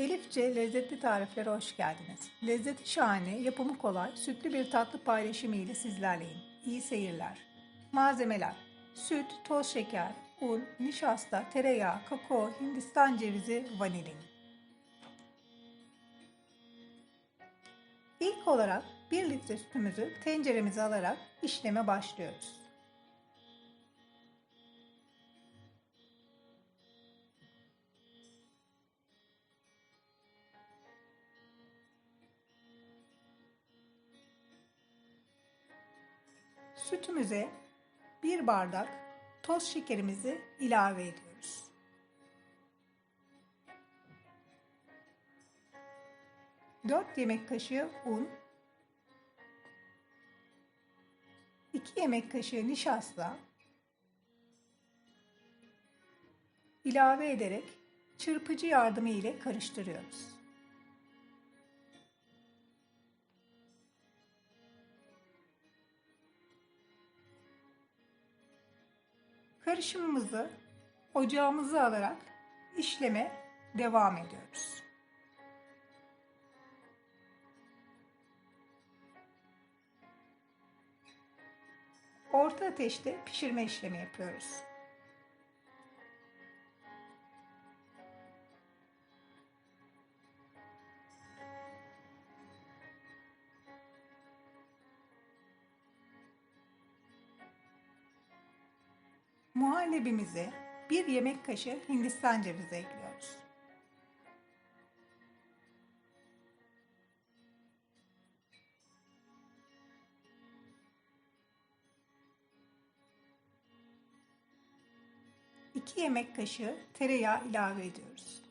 Elifçe lezzetli tariflere hoş geldiniz. Lezzeti şahane, yapımı kolay, sütlü bir tatlı paylaşımı ile sizlerleyim. İyi seyirler. Malzemeler Süt, toz şeker, un, nişasta, tereyağı, kakao, hindistan cevizi, vanilin. İlk olarak 1 litre sütümüzü tenceremize alarak işleme başlıyoruz. Sütümüze bir bardak toz şekerimizi ilave ediyoruz. Dört yemek kaşığı un, 2 yemek kaşığı nişasta ilave ederek çırpıcı yardımı ile karıştırıyoruz. Karışımımızı ocağımıza alarak işleme devam ediyoruz. Orta ateşte pişirme işlemi yapıyoruz. Muhallebimize bir yemek kaşığı hindistan cevizi ekliyoruz. İki yemek kaşığı tereyağı ilave ediyoruz.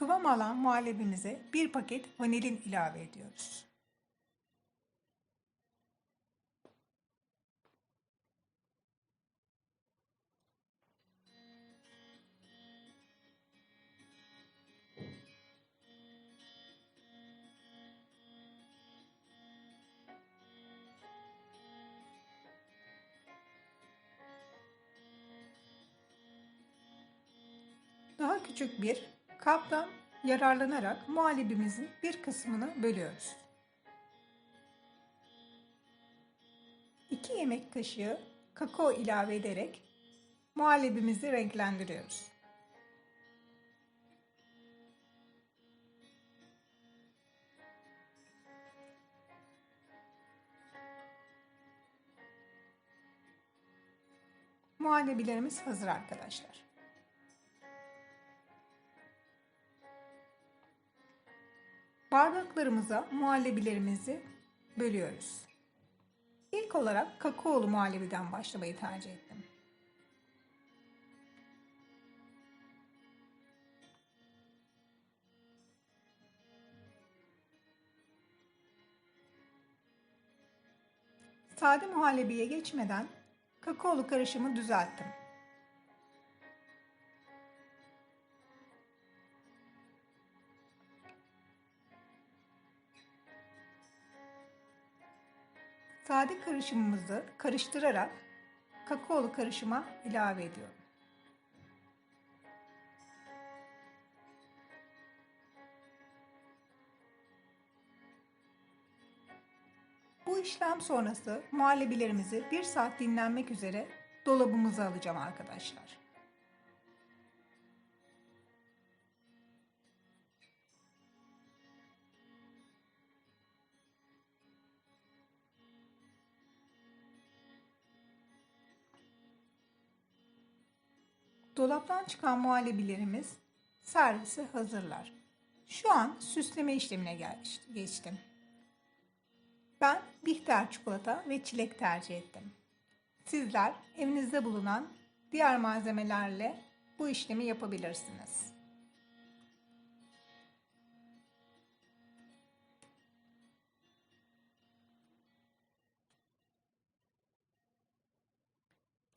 Kıvam alan muhallebimize bir paket vanilin ilave ediyoruz. Daha küçük bir kaptan yararlanarak muhallebimizin bir kısmını bölüyoruz. 2 yemek kaşığı kakao ilave ederek muhallebimizi renklendiriyoruz. Muhallebilerimiz hazır arkadaşlar. Bardaklarımıza muhallebilerimizi bölüyoruz. İlk olarak kakaolu muhallebiden başlamayı tercih ettim. Sade muhallebiye geçmeden kakaolu karışımı düzelttim. Sade karışımımızı karıştırarak kakaolu karışıma ilave ediyorum. Bu işlem sonrası muhallebilerimizi 1 saat dinlenmek üzere dolabımıza alacağım arkadaşlar. Dolaptan çıkan muhallebilerimiz servise hazırlar. Şu an süsleme işlemine geçtim. Ben bitter çikolata ve çilek tercih ettim. Sizler evinizde bulunan diğer malzemelerle bu işlemi yapabilirsiniz.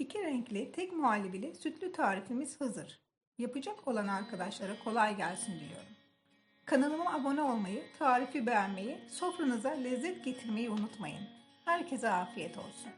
İki renkli tek muhallebili sütlü tarifimiz hazır. Yapacak olan arkadaşlara kolay gelsin diliyorum. Kanalıma abone olmayı, tarifi beğenmeyi, sofranıza lezzet getirmeyi unutmayın. Herkese afiyet olsun.